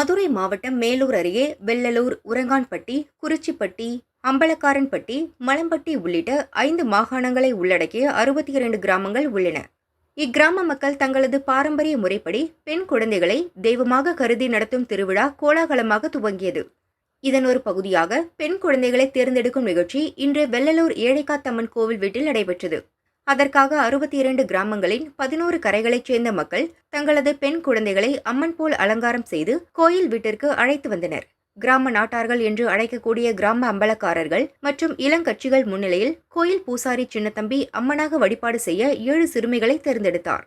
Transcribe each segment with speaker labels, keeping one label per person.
Speaker 1: மதுரை மாவட்டம் மேலூர் அருகே வெள்ளலூர் உரங்கான்பட்டி குறிச்சிப்பட்டி அம்பலக்காரன்பட்டி மலம்பட்டி உள்ளிட்ட ஐந்து மாகாணங்களை உள்ளடக்கிய அறுபத்தி இரண்டு கிராமங்கள் உள்ளன. இக்கிராம மக்கள் தங்களது பாரம்பரிய முறைப்படி பெண் குழந்தைகளை தெய்வமாக கருதி நடத்தும் திருவிழா கோலாகலமாக துவங்கியது. இதன் ஒரு பகுதியாக பெண் குழந்தைகளை தேர்ந்தெடுக்கும் நிகழ்ச்சி இன்று வெள்ளலூர் ஏழைக்காத்தம்மன் கோவில் வீட்டில் நடைபெற்றது. அதற்காக அறுபத்தி இரண்டு கிராமங்களின் பதினோரு கரைகளைச் சேர்ந்த மக்கள் தங்களது பெண் குழந்தைகளை அம்மன் போல் அலங்காரம் செய்து கோயில் வீட்டிற்கு அழைத்து வந்தனர். கிராம நாட்டார்கள் என்று அழைக்கக்கூடிய கிராம அம்பலக்காரர்கள் மற்றும் இளங்கட்சிகள் முன்னிலையில் கோயில் பூசாரி சின்னத்தம்பி அம்மனாக வழிபாடு செய்ய ஏழு சிறுமிகளை தேர்ந்தெடுத்தார்.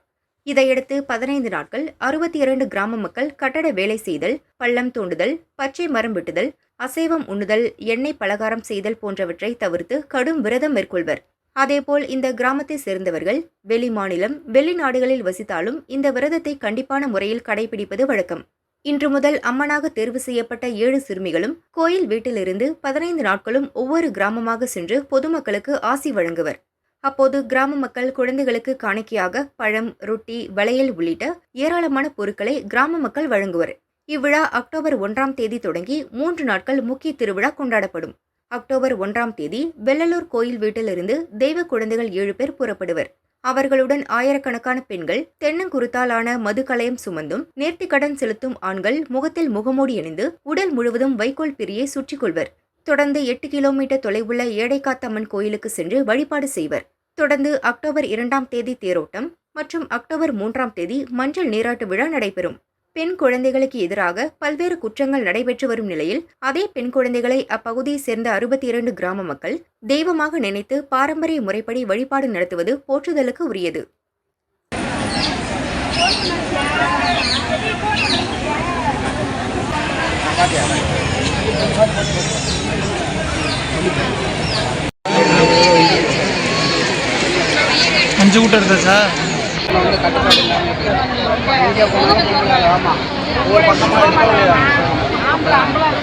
Speaker 1: இதையடுத்து பதினைந்து நாட்கள் அறுபத்தி இரண்டு கிராம மக்கள் கட்டட வேலை செய்தல் பள்ளம் தோண்டுதல் பச்சை மரம் வெட்டுதல் அசைவம் உண்ணுதல் எண்ணெய் பலகாரம் செய்தல் போன்றவற்றை தவிர்த்து கடும் விரதம் மேற்கொள்வர். அதேபோல் இந்த கிராமத்தை சேர்ந்தவர்கள் வெளி மாநிலம் வெளிநாடுகளில் வசித்தாலும் இந்த விரதத்தை கண்டிப்பான முறையில் கடைபிடிப்பது வழக்கம். இன்று முதல் அம்மனாக தேர்வு செய்யப்பட்ட ஏழு சிறுமிகளும் கோயில் வீட்டிலிருந்து பதினைந்து நாட்களும் ஒவ்வொரு கிராமமாக சென்று பொதுமக்களுக்கு ஆசி வழங்குவர். அப்போது கிராம மக்கள் குழந்தைகளுக்கு காணிக்கையாக பழம் ரொட்டி வளையல் உள்ளிட்ட ஏராளமான பொருட்களை கிராம மக்கள் வழங்குவர். இவ்விழா அக்டோபர் ஒன்றாம் தேதி தொடங்கி மூன்று நாட்கள் முக்கிய திருவிழா கொண்டாடப்படும். அக்டோபர் ஒன்றாம் தேதி வெள்ளலூர் கோயில் வீட்டிலிருந்து தெய்வ குழந்தைகள் ஏழு பேர் புறப்படுவர். அவர்களுடன் ஆயிரக்கணக்கான பெண்கள் தென்னங்குருத்தாலான மதுக்கலயம் சுமந்தும் நேர்த்திக்கடன் செலுத்தும் ஆண்கள் முகத்தில் முகமூடி அணிந்து உடல் முழுவதும் வைக்கோல் பிரியை சுற்றிக் கொள்வர் தொடர்ந்து எட்டு கிலோமீட்டர் தொலைவுள்ள ஏடைக்காத்தம்மன் கோயிலுக்கு சென்று வழிபாடு செய்வர். தொடர்ந்து அக்டோபர் இரண்டாம் தேதி தேரோட்டம் மற்றும் அக்டோபர் மூன்றாம் தேதி மஞ்சள் நீராட்டு விழா நடைபெறும். பெண் குழந்தைகளுக்கு எதிராக பல்வேறு குற்றங்கள் நடைபெற்று வரும் நிலையில் அதே பெண் குழந்தைகளை அப்பகுதியைச் சேர்ந்த அறுபத்தி இரண்டு கிராம மக்கள் தெய்வமாக நினைத்து பாரம்பரிய முறைப்படி வழிபாடு நடத்துவது போற்றுதலுக்கு உரியது.
Speaker 2: அஞ்சு கூட்டம் இருந்தா சார்?
Speaker 3: இடத்துல வந்து கட்டுப்பாடு இல்லாமல் இருக்குது இங்கே போனால் ஆமாம் ஒவ்வொரு பக்கமாக இருக்க.